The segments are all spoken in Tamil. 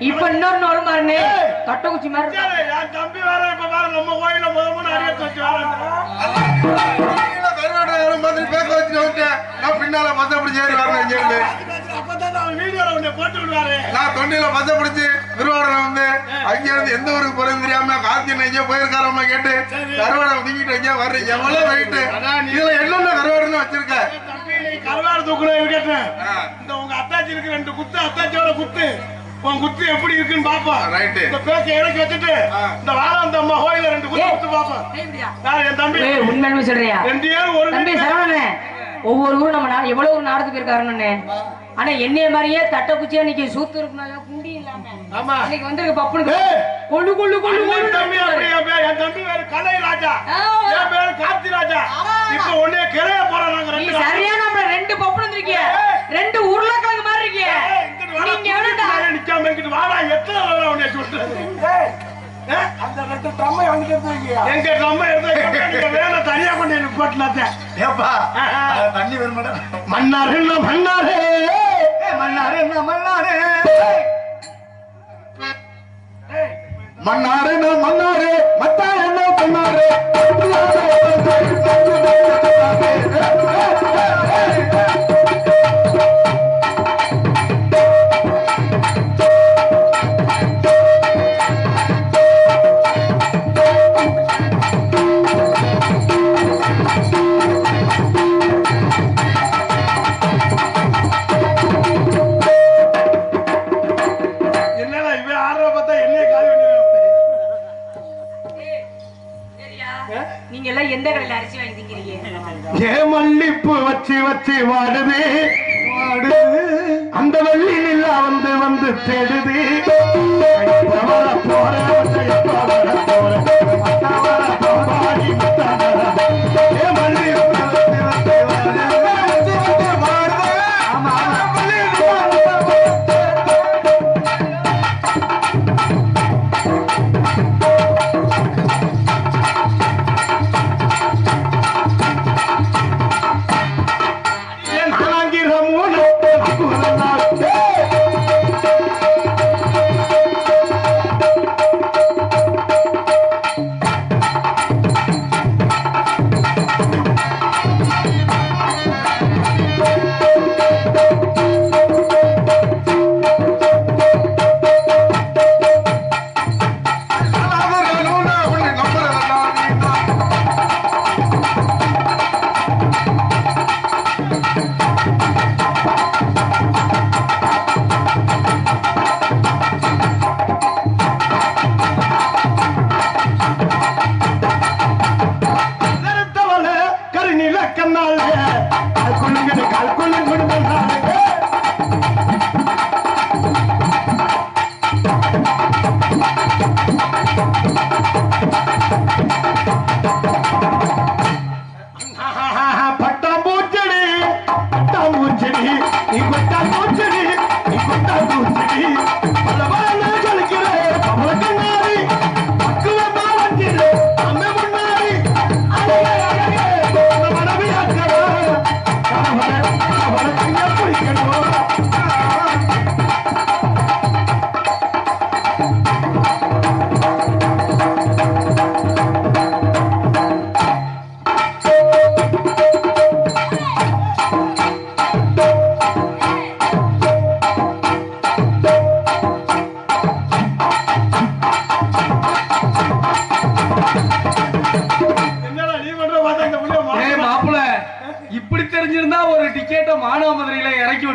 இப்ப இன்னொரு மாதிரி கட்டக்குச்சி மாதிரி இருக்கா. என் தம்பி வேற இப்ப வேற நம்ம கோயில முத முத அறிய வச்சு மாதிரி பேக்க வச்சுட்டு நான் பின்னால பச்சை பிடிச்சி ஏறி வரணும் இங்கிருந்து அப்பதான் அவன் வீடியோல உன்னை போட்டு விடுவாரு நான் தொண்டியில பச்சை பிடிச்சி திருவாரூர் வந்து அங்க இருந்து எந்த ஊருக்கு போறது தெரியாம கார்த்தியன் எங்கேயோ போயிருக்காரம்மா கேட்டு கருவாடை ஒதுக்கிட்டு எங்கேயோ வர்றீங்க எவ்வளவு வெயிட்டு இதுல என்னென்ன கருவாடுன்னு வச்சிருக்க? தம்பி நீ கருவாடு தூக்கணும் இருக்கட்டும் இந்த உங்க அத்தாச்சி இருக்கு ரெண்டு குத்து அத்தாச்சியோட குத்து. உன் குத்து எப்படி இருக்குன்னு பாப்போம் ரைட்டு. இந்த பேக்க இறக்கி வச்சுட்டு இந்த வாழாந்த அம்மா கோயில ரெண்டு குத்து குத்து பாப்போம் யார் என் தம்பி? ஏய் உண்மையுமே சொல்றியா? ரெண்டு ஏழு ஒரு தம்பி சரவணனே ஒவ்வொரு ஊரும் நம்ம நா- எவ்வளவு ஒரு நாடத்துக்கு போயிருக்காருன்னு. ஆனா என்னைய மாதிரியே தட்டை குச்சியா இன்னைக்கு சூத்து இருக்கணும் குண்டி இல்லாம. ஆமா. இன்னைக்கு வந்திருக்கு பப்புனுக்கு. கொள்ளு கொள்ளு அண்ணன் கொள்ளு. தம்பி அப்படி என் தம்பி பேரு கலை ராஜா. என் பேரு கார்த்தி ராஜா. இப்ப உடனே கிளைய நீ ரெண்டு பேரும். சரியா நம்ம ரெண்டு பப்புனு வந்திருக்கிய. ரெண்டு உருளைக்கிழங்கு மாதிரி இருக்கிய. ஏய், இங்கிட்டு வாடா, நீங்க எவ்வளவுடா பின்னாடி நிக்காம இங்கிட்டு வாடா, எத்தனை தடவை உன்னை சொல்றது? ஏய், எங்க நம்ம எடுத்து வேலை தனியா கொண்டு போய் நிப்பாட்டினாத்தே. ஏப்பா. தண்ணி வருமாடா மன்னாரு என்ன மன்னாரு? மன்னாரு என்ன மன்னாரு? மன்னாரு என்ன மன்னாரு? மத்தா என்ன பண்ணாரு ஏ வச்சு வச்சு வாடுது. அந்த வள்ளி நிலா வந்து வந்து தேடுது. போற போற போற. பட்டாம்பூச்செடி நீ கொட்டாம்பூச்செடி நீ கொட்டாம்பூச்செடி பல பல ஜொலிக்கிற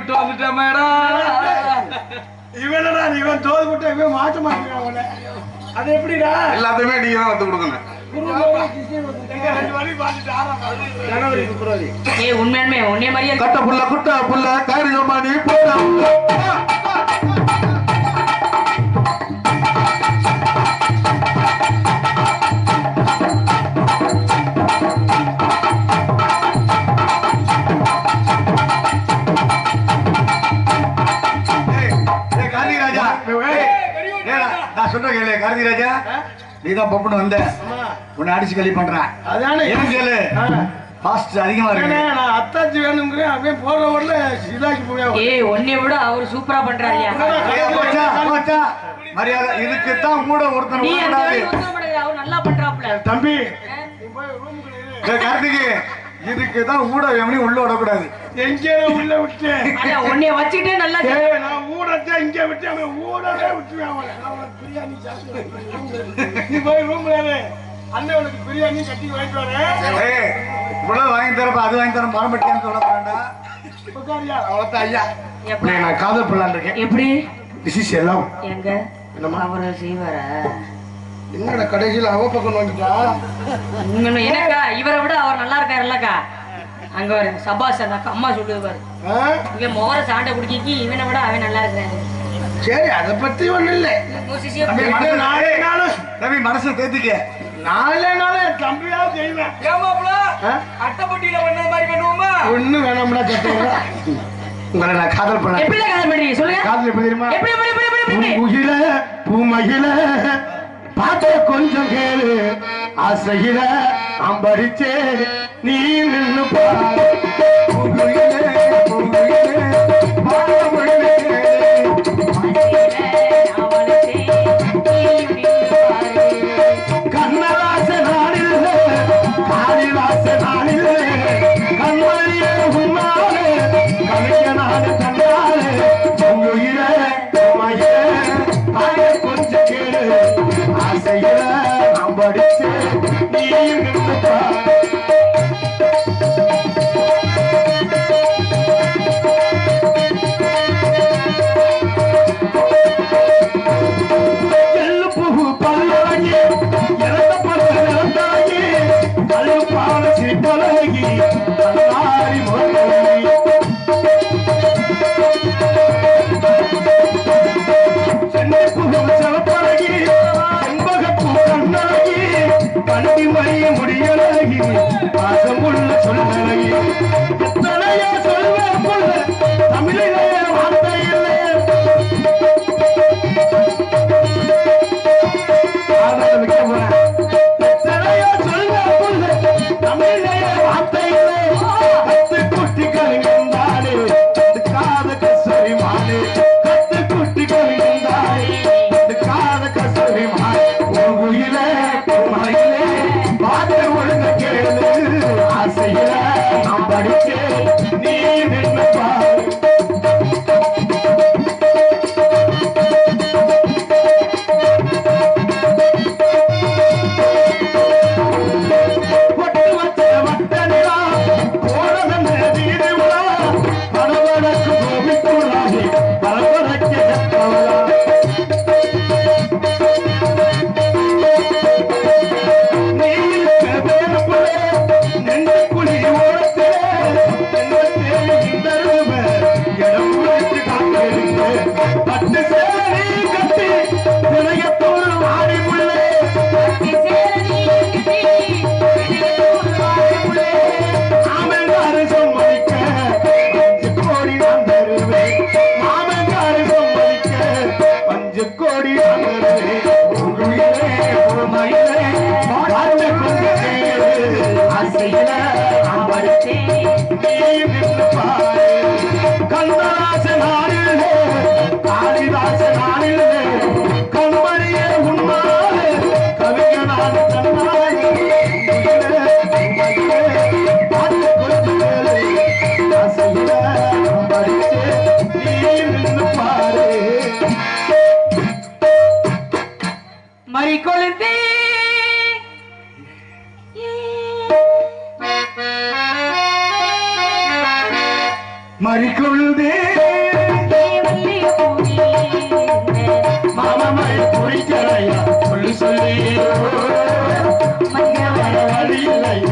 விட்டு வந்துட்டேன் மேடம் இவனடா இவன் தோல் விட்டு இவன் மாட்ட அவனை. அது எப்படிடா? எல்லாத்தையுமே நீங்க தான் வந்து கொடுக்கணும். உண்மையுமே உன்னைய மாதிரியே கட்ட புள்ள குட்ட புள்ள காரியமா நீ போட்ட நீதான் பப்புன்னு வந்த உன்னை அடிச்சு கழி பண்றேன் அதானே. ஏன் கேளு ஃபாஸ்ட் அதிகமா இருக்கு. நான் அத்தாச்சி வேணுங்கிறேன். அப்படியே போற வரல இதாக்கி போய் ஏய் விட அவர் சூப்பரா பண்றாருயா மரியாதை இதுக்கு தான் கூட ஒருத்தன் அவர் நல்லா பண்றாப்ல தம்பி. கார்த்திகே இதுக்கு தான் ஊட எவனையும் உள்ள விடக்கூடாது. எங்கே உள்ள விட்டேன். உன்னைய வச்சுக்கிட்டே நல்லா நான் ஊடத்தை இங்க விட்டு அவன் ஊடவே விட்டுருவேன் அவனை. பிரியாணி நீ போய் ரூம்ல இரு. அண்ணன் உனக்கு பிரியாணி கட்டி வாங்கிட்டு வரேன். இவ்வளவு வாங்கி தரப்ப அது வாங்கி தர மரமட்டியான்னு சொல்ல உட்காரியா? அவ்வளோதான் ஐயா. நான் காதல் பண்ணலான் இருக்கேன் எப்படி? திஸ் இஸ் எல்லாம் எங்க? அவரை செய்வாரா? என்னடா கடைசியில் அவ பக்கம் எனக்கா இவரை விட அவர் நல்லா இருக்காருல்லக்கா. அங்க ஒரு சபாஷ் அந்த அக்கா அம்மா சொல்லுது பாரு. இங்க மோர சாண்டை குடிக்கி இவனை விட அவன் நல்லா இருக்கிறாரு. சரி அதை பத்தி ஒண்ணும் இல்லை. நாளே நாளும் ரவி மனசை தேத்திக்க. நாளே நாளே தம்பியா செய்வேன். ஏமாப்ல அட்டைப்பட்டியில பண்ண மாதிரி பண்ணுவோமா? ஒண்ணும் வேணாம்டா சத்தம் உங்களை நான் காதல் பண்ண எப்படி காதல் பண்றீங்க சொல்லுங்க. காதல் எப்படி தெரியுமா? பூங்குயில பூமகில பாட்ட கொஞ்சம் கேளு. ஆசையில அம்பரிச்சே நீ நின்னு பாரு ஆசையில நாம் படிச்சு நீ நின்று பாரு. எள்ளு பாசமுள்ள சொல்லழகி எத்தனையோ சொல்வேன் புள்ள தமிழிலே வார்த்தை இல்லை. மிக்க நான் படிச்சேன், நீ நின்னு மறிக்கொண்டே மாமமல் குறிக்கலையா? சொல்லு சொல்லி. வர வழி இல்லையா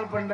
காதல் காதல் பண்ற